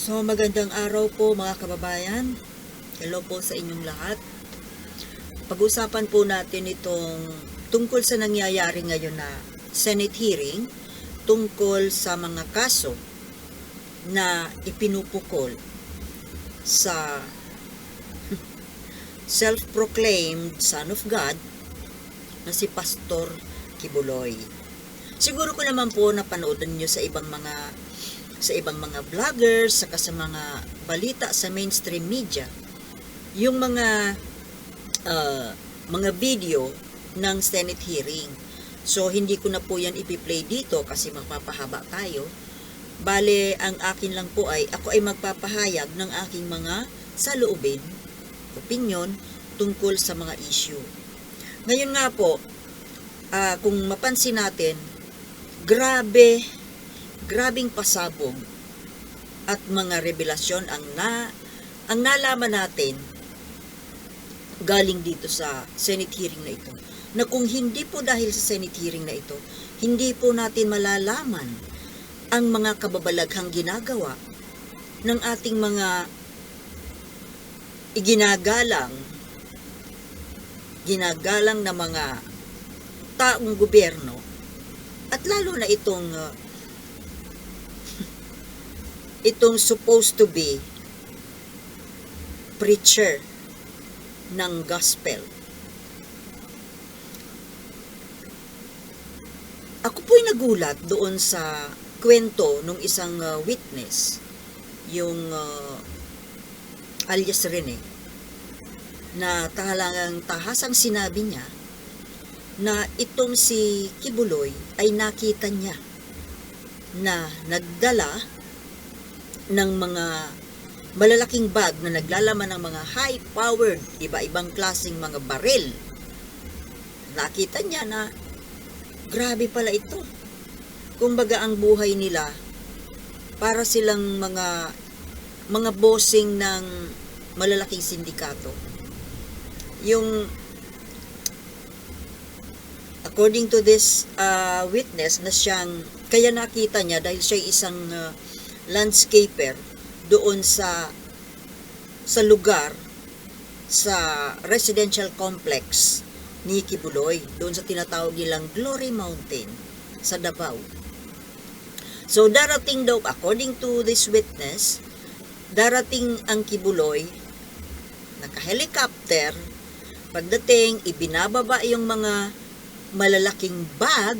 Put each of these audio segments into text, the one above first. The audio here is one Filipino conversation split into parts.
So magandang araw po mga kababayan. Hello po sa inyong lahat. Pag-usapan po natin itong tungkol sa nangyayari ngayon na Senate hearing tungkol sa mga kaso na ipinupukol sa self-proclaimed Son of God na si Pastor Kibuloy. Siguro ko naman po napanood niyo sa ibang mga sa ibang mga vloggers, saka sa mga balita sa mainstream media, yung mga uh, mga video ng Senate hearing. So, hindi ko na po yan ipi-play dito kasi magpapahaba tayo. Bale, ang akin lang po ay, ako ay magpapahayag ng aking mga saloobin, opinion, tungkol sa mga issue. Ngayon nga po, ah, kung mapansin natin, grabe grabing pasabog at mga revelasyon ang na ang nalaman natin galing dito sa Senate hearing na ito. Na kung hindi po dahil sa Senate hearing na ito hindi po natin malalaman ang mga kababalaghang ginagawa ng ating mga iginagalang ginagalang na mga taong gobyerno at lalo na itong uh, itong supposed to be preacher ng gospel. Ako po'y nagulat doon sa kwento ng isang uh, witness, yung uh, alias Rene, na talagang tahasang sinabi niya na itong si Kibuloy ay nakita niya na nagdala ng mga malalaking bag na naglalaman ng mga high-powered, iba-ibang klaseng mga baril. Nakita niya na grabe pala ito. Kumbaga ang buhay nila para silang mga mga bossing ng malalaking sindikato. Yung according to this uh, witness na siyang kaya nakita niya dahil siya isang uh, landscaper doon sa sa lugar sa residential complex ni Kibuloy doon sa tinatawag nilang Glory Mountain sa Davao. So darating daw according to this witness darating ang Kibuloy naka-helicopter pagdating ibinababa yung mga malalaking bag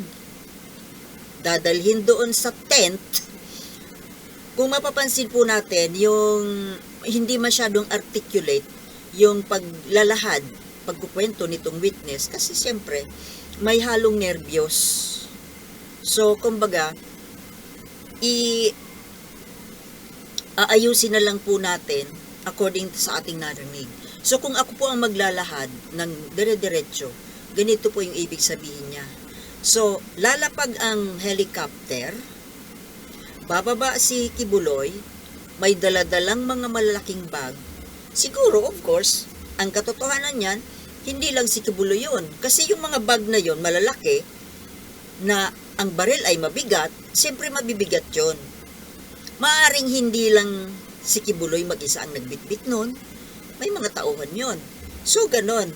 dadalhin doon sa tent kung mapapansin po natin, yung hindi masyadong articulate yung paglalahad, pagkukwento nitong witness, kasi siyempre, may halong nervyos. So, kumbaga, i aayusin na lang po natin according sa ating narinig. So, kung ako po ang maglalahad ng dire-diretso, ganito po yung ibig sabihin niya. So, lalapag ang helicopter, bababa si Kibuloy, may daladalang mga malalaking bag. Siguro, of course, ang katotohanan niyan, hindi lang si Kibuloy yun. Kasi yung mga bag na yon malalaki, na ang baril ay mabigat, siyempre mabibigat yon. Maaring hindi lang si Kibuloy mag-isa ang nagbitbit nun, may mga tauhan yon. So, ganon.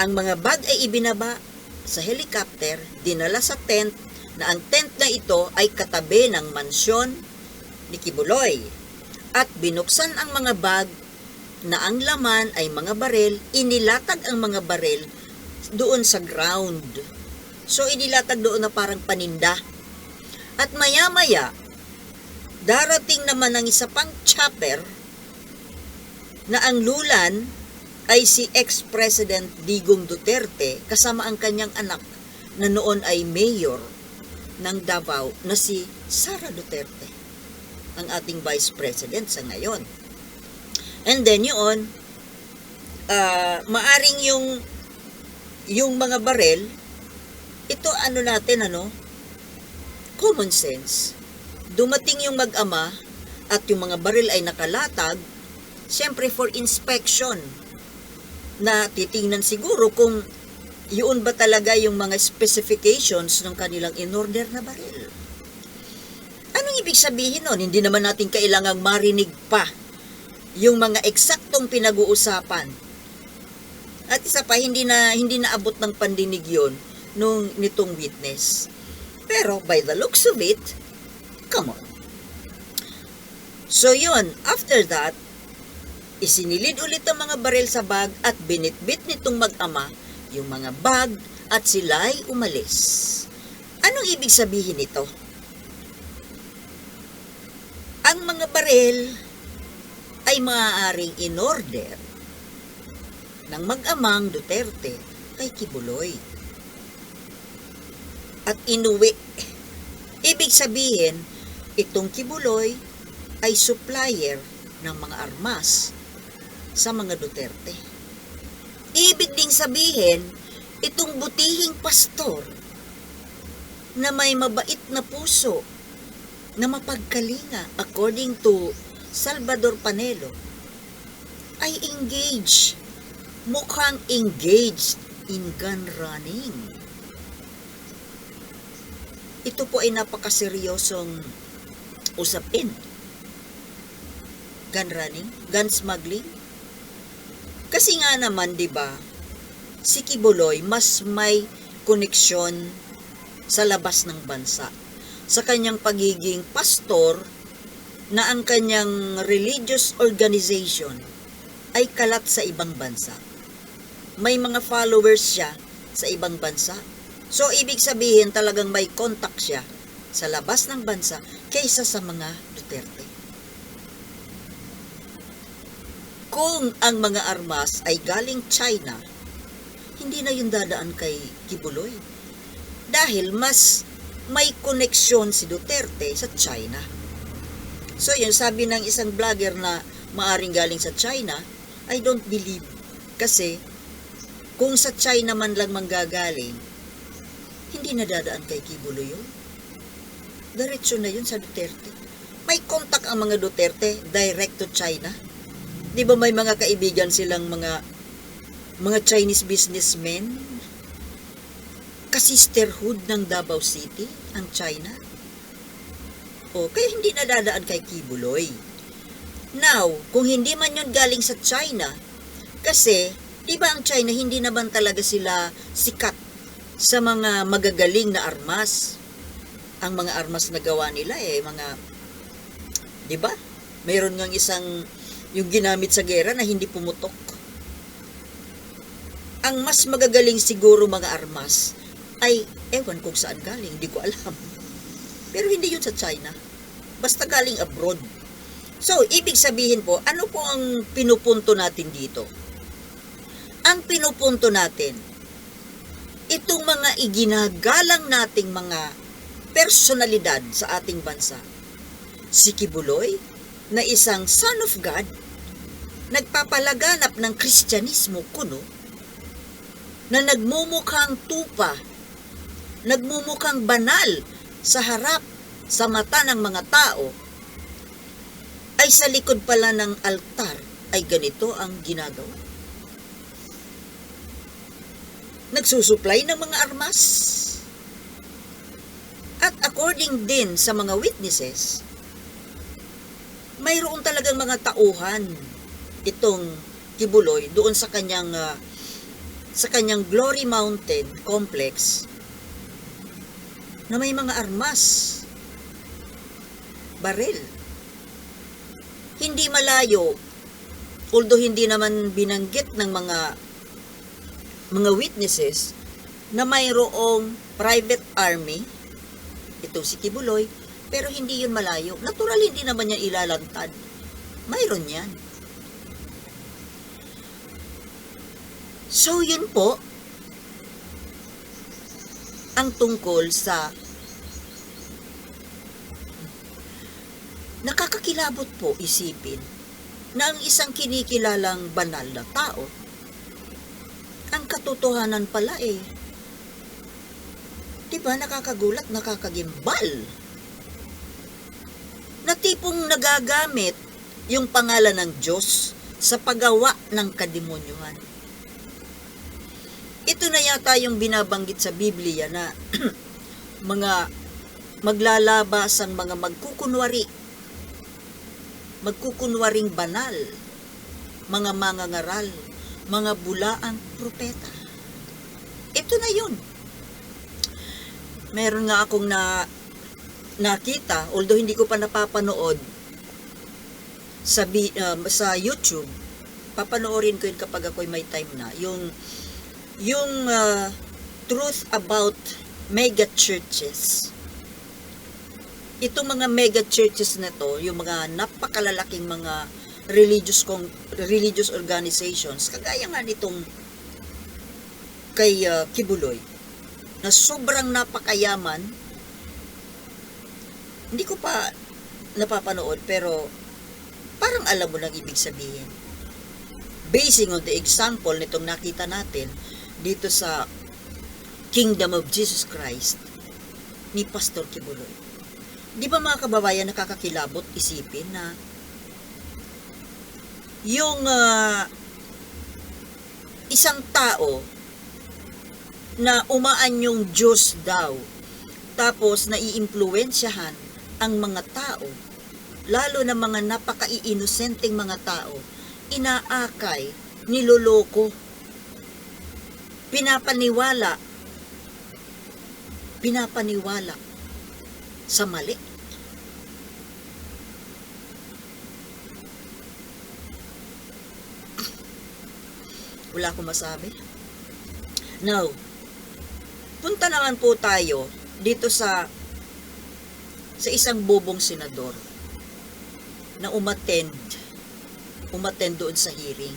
Ang mga bag ay ibinaba sa helicopter, dinala sa tent, na ang tent na ito ay katabi ng mansyon ni Kibuloy. At binuksan ang mga bag na ang laman ay mga baril, inilatag ang mga baril doon sa ground. So inilatag doon na parang paninda. At maya-maya, darating naman ang isa pang chopper na ang lulan ay si ex-president Digong Duterte kasama ang kanyang anak na noon ay mayor ng Davao na si Sara Duterte, ang ating vice president sa ngayon. And then yun, uh, maaring yung yung mga barel, ito ano natin ano, common sense. Dumating yung mag-ama at yung mga baril ay nakalatag, syempre for inspection na titingnan siguro kung yun ba talaga yung mga specifications ng kanilang in-order na baril? Anong ibig sabihin nun, hindi naman natin kailangang marinig pa yung mga eksaktong pinag-uusapan. At isa pa, hindi na, hindi naabot ng pandinig yon nung nitong witness. Pero by the looks of it, come on. So yun, after that, isinilid ulit ang mga baril sa bag at binitbit nitong mag-ama yung mga bag at sila'y umalis. Anong ibig sabihin nito? Ang mga baril ay maaaring in-order ng mag-amang Duterte kay Kibuloy. At inuwi. Ibig sabihin, itong Kibuloy ay supplier ng mga armas sa mga Duterte. Ibig ding sabihin, itong butihing pastor na may mabait na puso na mapagkalinga according to Salvador Panelo ay engaged mukhang engaged in gun running. Ito po ay napakaseryosong usapin. Gun running, gun smuggling. Kasi nga naman, 'di ba? Si Kibuloy mas may koneksyon sa labas ng bansa sa kanyang pagiging pastor na ang kanyang religious organization ay kalat sa ibang bansa. May mga followers siya sa ibang bansa. So, ibig sabihin talagang may contact siya sa labas ng bansa kaysa sa mga Duterte. Kung ang mga armas ay galing China, hindi na yun dadaan kay Kibuloy. Dahil mas may koneksyon si Duterte sa China. So yun, sabi ng isang vlogger na maaring galing sa China, I don't believe. Kasi kung sa China man lang manggagaling, hindi na dadaan kay Kibulo yun. Diretso na yun sa Duterte. May contact ang mga Duterte direct to China. Di ba may mga kaibigan silang mga mga Chinese businessmen kasisterhood ng Davao City, ang China. O, kaya hindi nadadaan kay Kibuloy. Now, kung hindi man yun galing sa China, kasi, di ba ang China, hindi naman talaga sila sikat sa mga magagaling na armas. Ang mga armas na gawa nila eh, mga, di ba? Mayroon ngang isang, yung ginamit sa gera na hindi pumutok. Ang mas magagaling siguro mga armas ay ewan kung saan galing, hindi ko alam. Pero hindi yun sa China. Basta galing abroad. So, ibig sabihin po, ano po ang pinupunto natin dito? Ang pinupunto natin, itong mga iginagalang nating mga personalidad sa ating bansa. Si Kibuloy, na isang son of God, nagpapalaganap ng Kristyanismo kuno, na nagmumukhang tupa nagmumukhang banal sa harap sa mata ng mga tao, ay sa likod pala ng altar ay ganito ang ginagawa. Nagsusupply ng mga armas. At according din sa mga witnesses, mayroon talagang mga tauhan itong Kibuloy doon sa kanyang uh, sa kanyang Glory Mountain complex na may mga armas, baril. Hindi malayo, although hindi naman binanggit ng mga mga witnesses na mayroong private army, ito si Kibuloy, pero hindi yun malayo. Natural, hindi naman yan ilalantad. Mayroon yan. So, yun po, ang tungkol sa nakakakilabot po isipin na ang isang kinikilalang banal na tao ang katotohanan pala eh di ba nakakagulat nakakagimbal na tipong nagagamit yung pangalan ng Diyos sa paggawa ng kademonyuhan ito na yata yung binabanggit sa Biblia na mga maglalabas ang mga magkukunwari, magkukunwaring banal, mga mangangaral, mga bulaang propeta. Ito na yun. Meron nga akong na nakita, although hindi ko pa napapanood sa, um, sa YouTube, papanoorin ko yun kapag ako'y may time na, yung yung uh, truth about mega churches. Itong mga mega churches na to, yung mga napakalalaking mga religious kong religious organizations, kagaya nga nitong kay uh, Kibuloy, na sobrang napakayaman, hindi ko pa napapanood, pero parang alam mo lang ibig sabihin. Basing on the example nitong nakita natin dito sa Kingdom of Jesus Christ ni Pastor Kibuloy. Di ba mga kababayan nakakakilabot isipin na yung ah, isang tao na umaan yung Diyos daw tapos naiimpluwensyahan ang mga tao lalo na mga napaka-iinosenteng mga tao inaakay, niloloko pinapaniwala pinapaniwala sa mali. Wala akong masabi. Now punta naman po tayo dito sa sa isang bobong senador na umattend umattend doon sa hearing.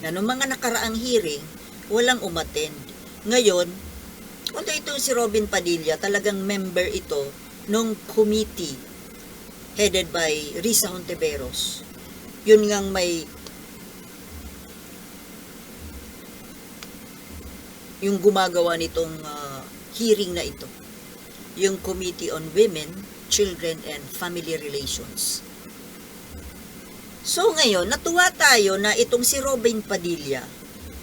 Na nung mga nakaraang hearing walang umattend. Ngayon although ito si Robin Padilla talagang member ito nung committee headed by Risa Honteveros. Yun ngang may yung gumagawa nitong ah, hearing na ito yung Committee on Women, Children and Family Relations. So ngayon, natuwa tayo na itong si Robin Padilla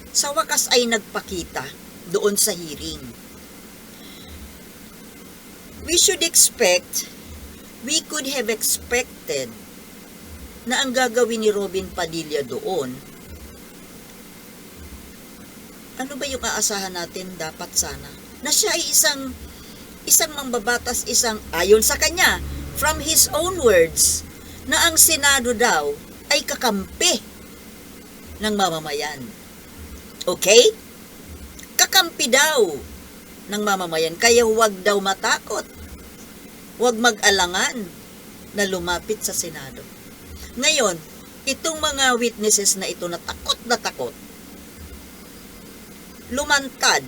sa wakas ay nagpakita doon sa hearing. We should expect, we could have expected na ang gagawin ni Robin Padilla doon ano ba yung aasahan natin dapat sana? Na siya ay isang isang mambabatas, isang ayon sa kanya, from his own words, na ang Senado daw ay kakampi ng mamamayan. Okay? Kakampi daw ng mamamayan, kaya huwag daw matakot. Huwag mag-alangan na lumapit sa Senado. Ngayon, itong mga witnesses na ito na takot na takot, lumantad,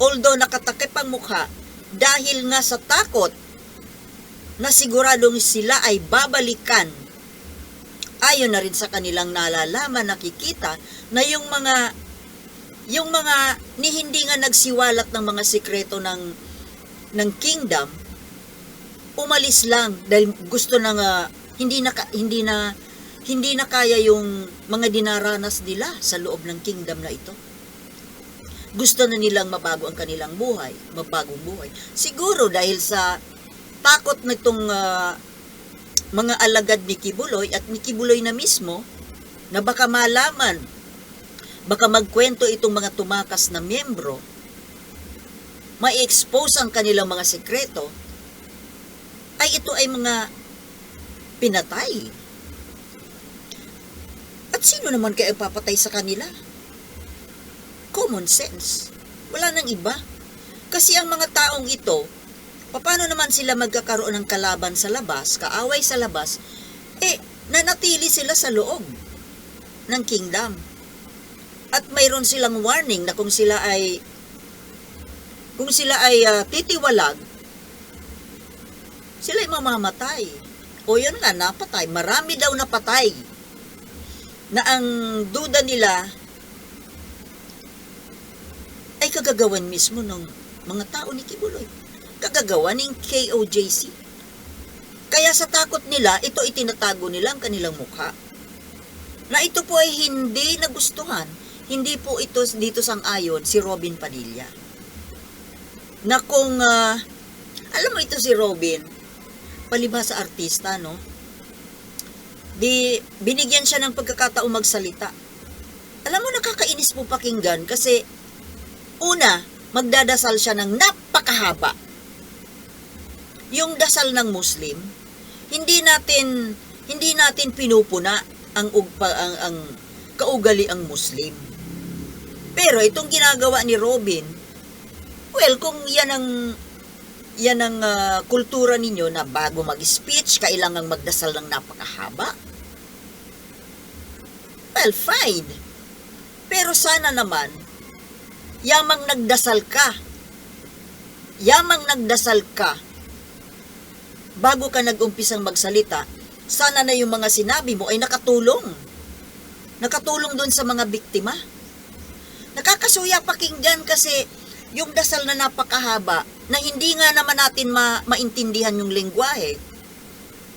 although nakatakip ang mukha, dahil nga sa takot na siguradong sila ay babalikan. Ayon na rin sa kanilang nalalaman, nakikita na yung mga yung mga ni hindi nga nagsiwalat ng mga sikreto ng ng kingdom umalis lang dahil gusto na nga hindi na hindi na hindi na kaya yung mga dinaranas nila sa loob ng kingdom na ito gusto na nilang mabago ang kanilang buhay, mabagong buhay. Siguro dahil sa takot nitong ah, mga alagad ni Kibuloy at ni Kibuloy na mismo na baka malaman, baka magkwento itong mga tumakas na miyembro, ma-expose ang kanilang mga sekreto, ay ito ay mga pinatay. At sino naman kaya papatay sa kanila? Common sense. Wala nang iba. Kasi ang mga taong ito, paano naman sila magkakaroon ng kalaban sa labas, kaaway sa labas, eh, nanatili sila sa loob ng kingdom. At mayroon silang warning na kung sila ay kung sila ay ah, titiwalag, sila ay mamamatay. O yun nga, napatay. Marami daw napatay. Na ang duda nila kagagawan mismo ng mga tao ni Kibuloy. Kagagawan ng KOJC. Kaya sa takot nila, ito itinatago nila ang kanilang mukha. Na ito po ay hindi nagustuhan, hindi po ito dito sang ayon si Robin Padilla. Na kung, ah, alam mo ito si Robin, palibhasa artista, no? Di, binigyan siya ng pagkakataong magsalita. Alam mo, nakakainis po pakinggan kasi, una, magdadasal siya ng napakahaba. Yung dasal ng Muslim, hindi natin hindi natin pinupuna ang ugpa ang, ang kaugali ang Muslim. Pero itong ginagawa ni Robin, well, kung yan ang yan ang ah, kultura ninyo na bago mag-speech, kailangang magdasal ng napakahaba. Well, fine. Pero sana naman, yamang nagdasal ka. Yamang nagdasal ka. Bago ka nag-umpisang magsalita, sana na yung mga sinabi mo ay nakatulong. Nakatulong doon sa mga biktima. Nakakasuya pakinggan kasi yung dasal na napakahaba na hindi nga naman natin ma- maintindihan yung lengguwahe.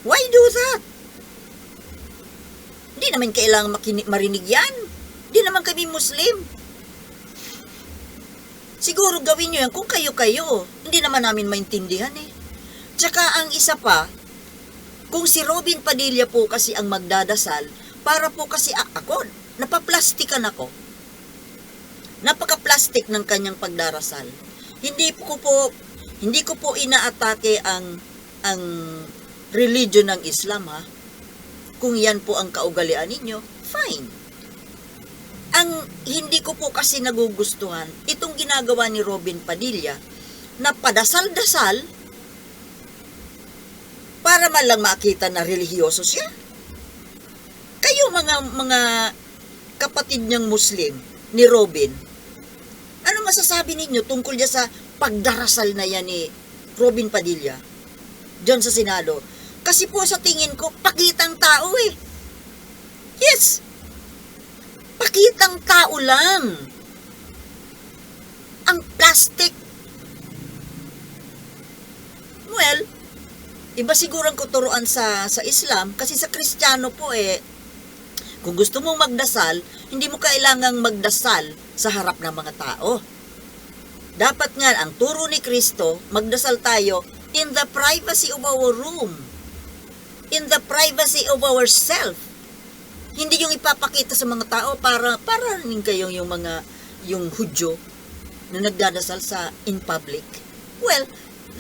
Why do that? Hindi naman kailangan makini- marinig yan. Hindi naman kami Muslim. Siguro gawin nyo yan kung kayo-kayo. Hindi naman namin maintindihan eh. Tsaka ang isa pa, kung si Robin Padilla po kasi ang magdadasal, para po kasi ako, napaplastikan ako. Napaka-plastic ng kanyang pagdarasal. Hindi ko po hindi ko po inaatake ang ang religion ng Islam ha. Kung yan po ang kaugalian ninyo, fine. Ang hindi ko po kasi nagugustuhan, itong ginagawa ni Robin Padilla, na padasal-dasal, para man lang makita na relihiyoso siya. Kayo mga mga kapatid niyang Muslim ni Robin, ano masasabi ninyo tungkol niya sa pagdarasal na yan ni Robin Padilla diyan sa Senado? Kasi po sa tingin ko, pakitang tao eh. Yes! Pakitang tao lang. Ang plastic. Well, iba siguro ang kuturuan sa sa Islam kasi sa Kristiyano po eh kung gusto mong magdasal, hindi mo kailangang magdasal sa harap ng mga tao. Dapat nga ang turo ni Kristo, magdasal tayo in the privacy of our room. In the privacy of ourself. Hindi yung ipapakita sa mga tao para para rin kayong yung mga yung Hudyo na nagdadasal sa in public. Well,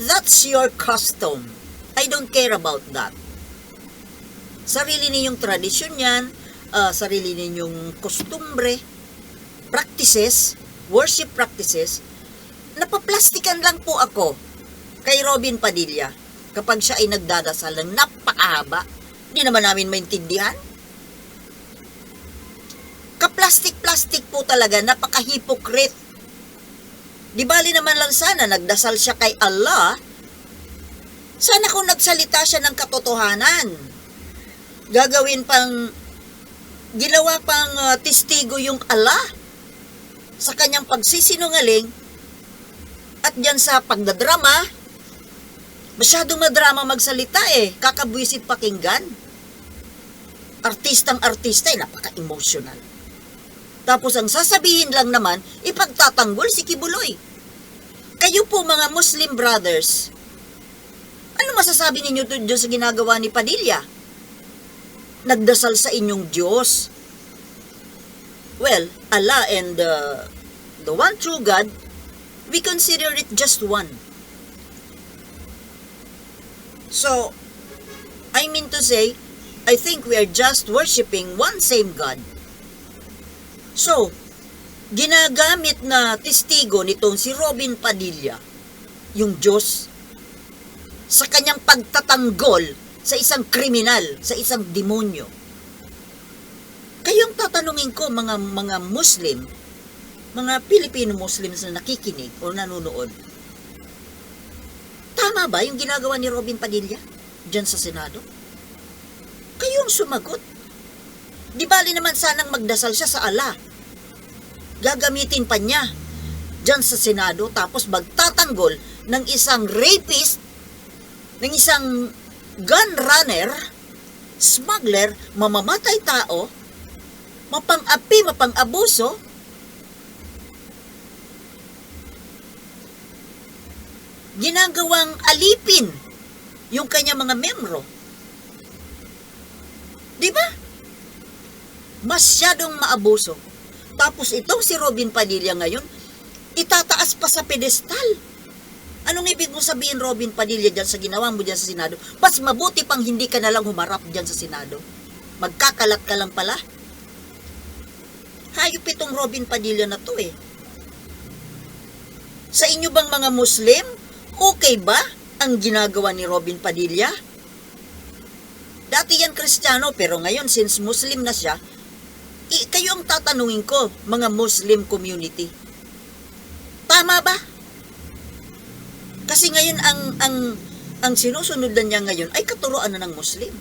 that's your custom. I don't care about that. Sarili ninyong tradisyon yan, ah, sarili ninyong kostumbre, practices, worship practices, napaplastikan lang po ako kay Robin Padilla kapag siya ay nagdadasal ng napakahaba. Hindi naman namin maintindihan. Kaplastik-plastik po talaga, napaka-hypocrite. Di bali naman lang sana nagdasal siya kay Allah, sana kung nagsalita siya ng katotohanan. Gagawin pang, ginawa pang uh, testigo yung Allah sa kanyang pagsisinungaling at diyan sa pagdadrama, masyadong madrama magsalita eh, kakabwisit pakinggan. Artistang artista eh, napaka-emotional. Tapos ang sasabihin lang naman, ipagtatanggol si Kibuloy. Kayo po mga Muslim brothers, ano masasabi ninyo doon sa ginagawa ni Padilla? Nagdasal sa inyong Diyos. Well, Allah and uh, the one true God, we consider it just one. So, I mean to say, I think we are just worshiping one same God. So, ginagamit na testigo nitong si Robin Padilla, yung Diyos, sa kanyang pagtatanggol sa isang kriminal, sa isang demonyo. Kayong tatanungin ko mga mga Muslim, mga Pilipino Muslims na nakikinig o nanonood, tama ba yung ginagawa ni Robin Padilla dyan sa Senado? Kayong sumagot. Di bali naman sanang magdasal siya sa Allah. Gagamitin pa niya dyan sa Senado tapos magtatanggol ng isang rapist, ng isang gun runner, smuggler, mamamatay tao, mapang-api, mapang-abuso, ginagawang alipin yung kanya mga membro. Di ba? Masyadong maabuso. Tapos itong si Robin Padilla ngayon, itataas pa sa pedestal. Anong ibig mo sabihin, Robin Padilla, dyan sa ginawa mo dyan sa Senado? Mas mabuti pang hindi ka na lang humarap dyan sa Senado. Magkakalat ka lang pala. Hayop itong Robin Padilla na to eh. Sa inyo bang mga Muslim, okay ba ang ginagawa ni Robin Padilla? Dati yan Kristiyano, pero ngayon since Muslim na siya, i- kayo ang tatanungin ko, mga Muslim community. Tama ba? Kasi ngayon ang ang ang sinusunod na niya ngayon ay katuruan na ng Muslim.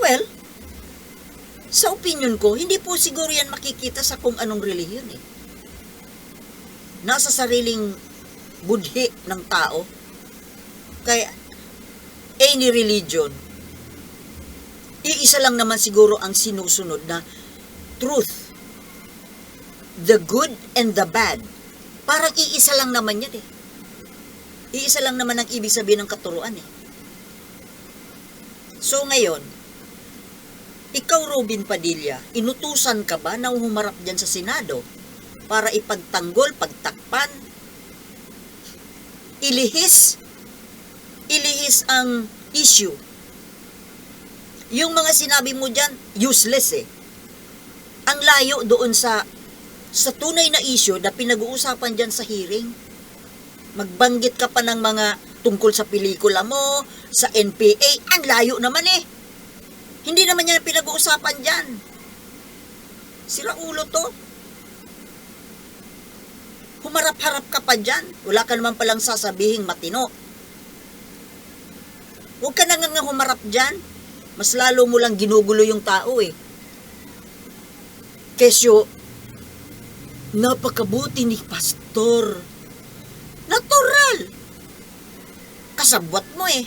Well, sa opinion ko, hindi po siguro yan makikita sa kung anong relihiyon eh. Nasa sariling budhi ng tao. Kaya, any religion, iisa lang naman siguro ang sinusunod na truth. The good and the bad. Parang iisa lang naman yan eh. Iisa lang naman ang ibig sabihin ng katuruan eh. So ngayon, ikaw Robin Padilla, inutusan ka ba na humarap dyan sa Senado para ipagtanggol, pagtakpan, ilihis, ilihis ang issue. Yung mga sinabi mo dyan, useless eh. Ang layo doon sa sa tunay na issue na pinag-uusapan dyan sa hearing. Magbanggit ka pa ng mga tungkol sa pelikula mo, sa NPA, ang layo naman eh. Hindi naman ang pinag-uusapan dyan. Sira ulo to. Humarap-harap ka pa dyan. Wala ka naman palang sasabihing matino. Huwag ka na nga nga humarap dyan. Mas lalo mo lang ginugulo yung tao eh. Kesyo, napakabuti ni Pastor. Natural. Kasabwat mo eh.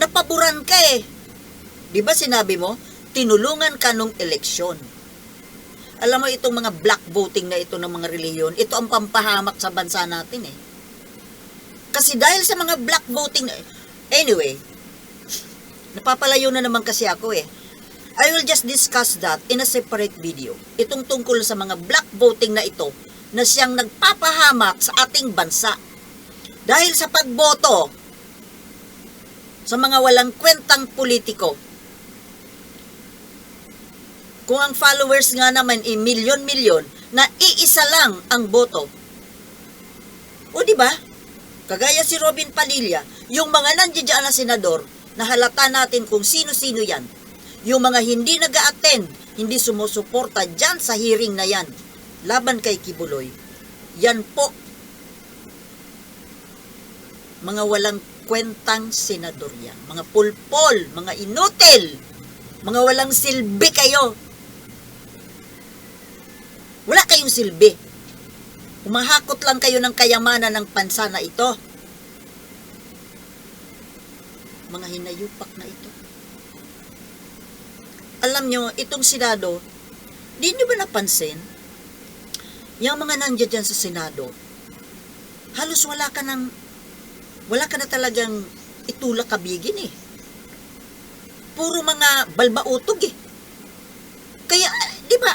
Napaboran ka eh. Di ba sinabi mo, tinulungan ka nung eleksyon. Alam mo itong mga black voting na ito ng mga reliyon, ito ang pampahamak sa bansa natin eh. Kasi dahil sa mga black voting, na- anyway, napapalayo na naman kasi ako eh. I will just discuss that in a separate video. Itong tungkol sa mga black voting na ito na siyang nagpapahamak sa ating bansa. Dahil sa pagboto sa mga walang kwentang politiko. Kung ang followers nga naman ay milyon-milyon na iisa lang ang boto. O di ba? Kagaya si Robin Padilla, yung mga nandiyan na senador, nahalata natin kung sino-sino yan. Yung mga hindi nag attend hindi sumusuporta dyan sa hearing na yan, laban kay Kibuloy. Yan po, mga walang kwentang senador yan. Mga pulpol, mga inutil, mga walang silbi kayo. Wala kayong silbi. Humahakot lang kayo ng kayamanan ng bansa na ito. Mga hinayupak na ito. Alam nyo, itong Senado, di nyo ba napansin? Yung mga nandiyan dyan sa Senado, halos wala ka ng, wala ka na talagang itulak kabigin eh. Puro mga balbautog eh. Kaya, di ba,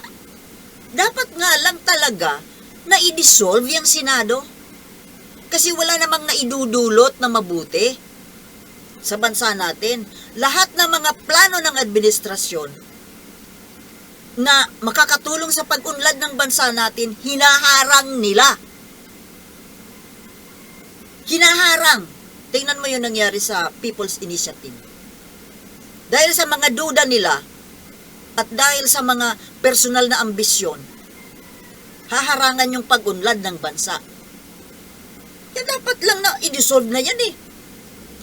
dapat nga lang talaga na i-dissolve yung Senado. Kasi wala namang naidudulot na mabuti sa bansa natin. Lahat ng mga plano ng administrasyon na makakatulong sa pag-unlad ng bansa natin, hinaharang nila. Hinaharang. Tingnan mo yung nangyari sa People's Initiative. Dahil sa mga duda nila at dahil sa mga personal na ambisyon, haharangan yung pag-unlad ng bansa. Kaya dapat lang na i-dissolve na yan eh.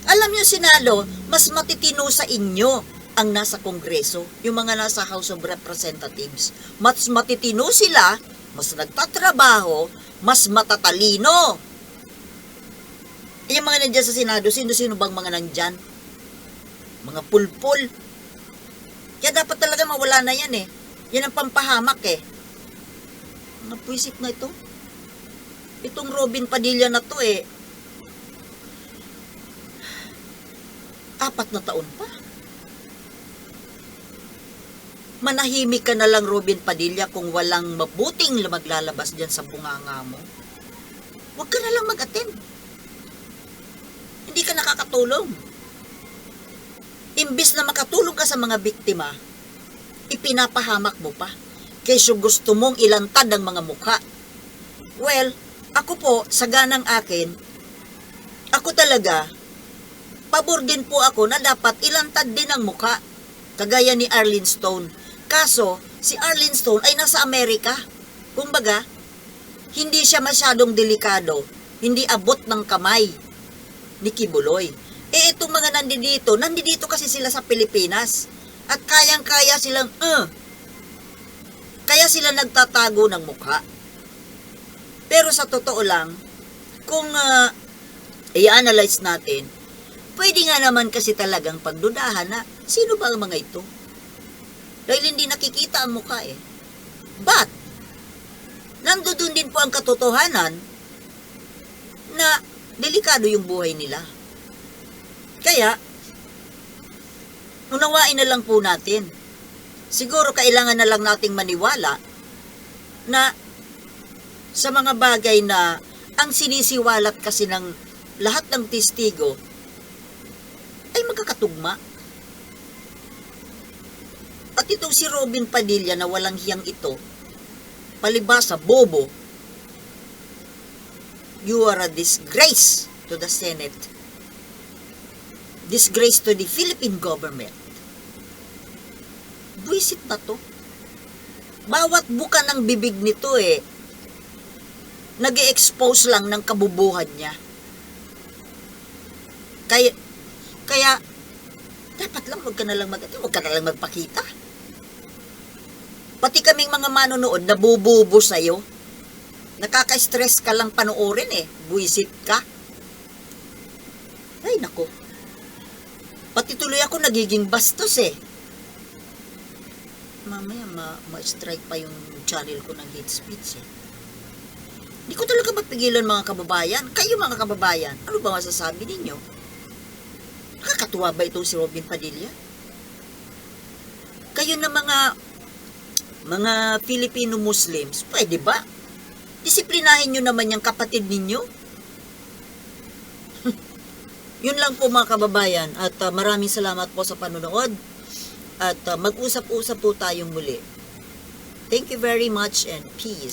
Alam niyo, Sinalo, mas matitino sa inyo ang nasa Kongreso, yung mga nasa House of Representatives. Mas matitino sila, mas nagtatrabaho, mas matatalino. Eh, Yung mga nandyan sa Senado, sino-sino bang mga nandyan? Mga pulpul. Kaya dapat talaga mawala na yan eh. Yan ang pampahamak eh. Mga puisip na ito. Itong Robin Padilla na to eh, apat na taon pa. Manahimik ka na lang, Robin Padilla, kung walang mabuting maglalabas dyan sa bunganga mo. Huwag ka na lang mag-attend. Hindi ka nakakatulong. Imbis na makatulong ka sa mga biktima, ipinapahamak mo pa. Kaysa gusto mong ilantad ang mga mukha. Well, ako po, sa ganang akin, ako talaga, pabor din po ako na dapat ilantad din ang mukha. Kagaya ni Arlene Stone. Kaso, si Arlene Stone ay nasa Amerika. Kumbaga, hindi siya masyadong delikado. Hindi abot ng kamay ni Kibuloy. Eh, itong mga nandito, nandito kasi sila sa Pilipinas. At kayang-kaya silang, uh, kaya sila nagtatago ng mukha. Pero sa totoo lang, kung uh, i-analyze natin, pwede nga naman kasi talagang pagdudahan na sino ba ang mga ito? Dahil hindi nakikita ang mukha eh. But, nandoon din po ang katotohanan na delikado yung buhay nila. Kaya, unawain na lang po natin. Siguro kailangan na lang nating maniwala na sa mga bagay na ang sinisiwalat kasi ng lahat ng testigo ay magkakatugma. At itong si Robin Padilla na walang hiyang ito, palibasa, bobo, you are a disgrace to the Senate. Disgrace to the Philippine government. Buisit na to. Bawat buka ng bibig nito eh, nag expose lang ng kabubuhan niya. Kaya, kaya, dapat lang huwag ka na lang mag, huwag ka na lang magpakita. Pati kaming mga manonood, nabububo sa'yo. Nakaka-stress ka lang panoorin eh. Buisit ka. Ay, nako. Pati tuloy ako nagiging bastos eh. Mamaya ma- ma-strike pa yung channel ko ng hate speech eh. Hindi ko talaga mapigilan mga kababayan. Kayo mga kababayan, ano ba masasabi ninyo? Nakakatuwa ba itong si Robin Padilla? Kayo na mga mga Filipino Muslims, pwede ba? Disiplinahin nyo naman yung kapatid ninyo. Yun lang po mga kababayan at uh, maraming salamat po sa panonood at uh, mag-usap-usap po tayong muli. Thank you very much and peace.